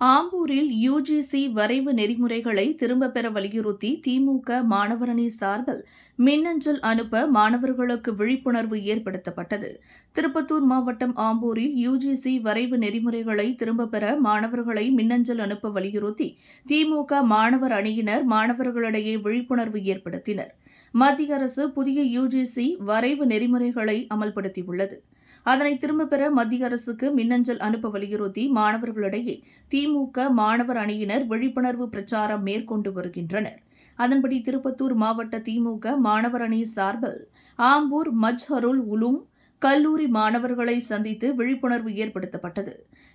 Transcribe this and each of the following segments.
ஆம்பூரில் UGC வரைவு நெறிமுறைகளை திரும்பப் பெற வலியுறுத்தி திமுக மாணவரணி சார்பில் மின்னஞ்சல் அனுப்ப மாணவர்களுக்கு விழிப்புணர்வு ஏற்படுத்தப்பட்டது. திருப்பத்தூர் மாவட்டம் ஆம்பூரில் யுஜிசி வரைவு நெறிமுறைகளை திரும்பப் பெற மாணவர்களை மின்னஞ்சல் அனுப்ப வலியுறுத்தி திமுக மாணவர் அணியினர் மாணவர்களிடையே விழிப்புணர்வு ஏற்படுத்தினர். மத்திய அரசு புதிய யுஜிசி வரைவு நெறிமுறைகளை அமல்படுத்தியுள்ளது. அதனை திரும்பப் பெற மத்திய அரசுக்கு மின்னஞ்சல் அனுப்ப வலியுறுத்தி மாணவர்களிடையே திமுக மாணவர் அணியினர் விழிப்புணர்வு பிரச்சாரம் மேற்கொண்டு வருகின்றனர். அதன்படி திருப்பத்தூர் மாவட்ட திமுக மாணவர் அணி சார்பில் ஆம்பூர் மஜ்ஹருல் உலூம் கல்லூரி மாணவர்களை சந்தித்து விழிப்புணர்வு ஏற்படுத்தப்பட்டது.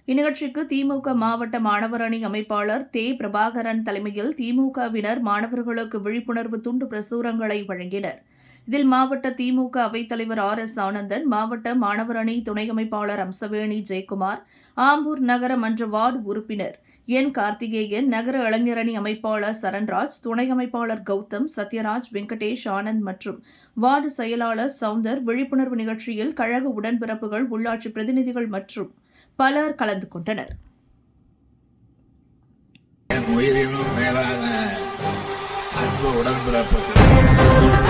இந்நிகழ்ச்சிக்கு திமுக மாவட்ட மாணவர் அணி அமைப்பாளர் தே. பிரபாகரன் தலைமையில் திமுகவினர் மாணவர்களுக்கு விழிப்புணர்வு துண்டு பிரசுரங்களை வழங்கினர். இதில் மாவட்ட திமுக அவைத்தலைவர் ஆர் எஸ் ஆனந்தன் மாவட்ட மாணவர் அணி துணை அமைப்பாளர் அம்சவேணி ஜெயக்குமார் ஆம்பூர் நகர மன்ற வார்டு உறுப்பினர் என் கார்த்திகேயன் நகர இளைஞரணி அமைப்பாளர் சரண்ராஜ் துணை அமைப்பாளர் கௌதம் சத்யராஜ் வெங்கடேஷ் ஆனந்த் மற்றும் வார்டு செயலாளர் சவுந்தர் விழிப்புணர்வு நிகழ்ச்சியில் கழக உடன்பிறப்புகள் உள்ளாட்சி பிரதிநிதிகள் மற்றும் பலர் கலந்து கொண்டனர். உயிரினும் மேலான அன்பு உடன்பிறப்புகள்.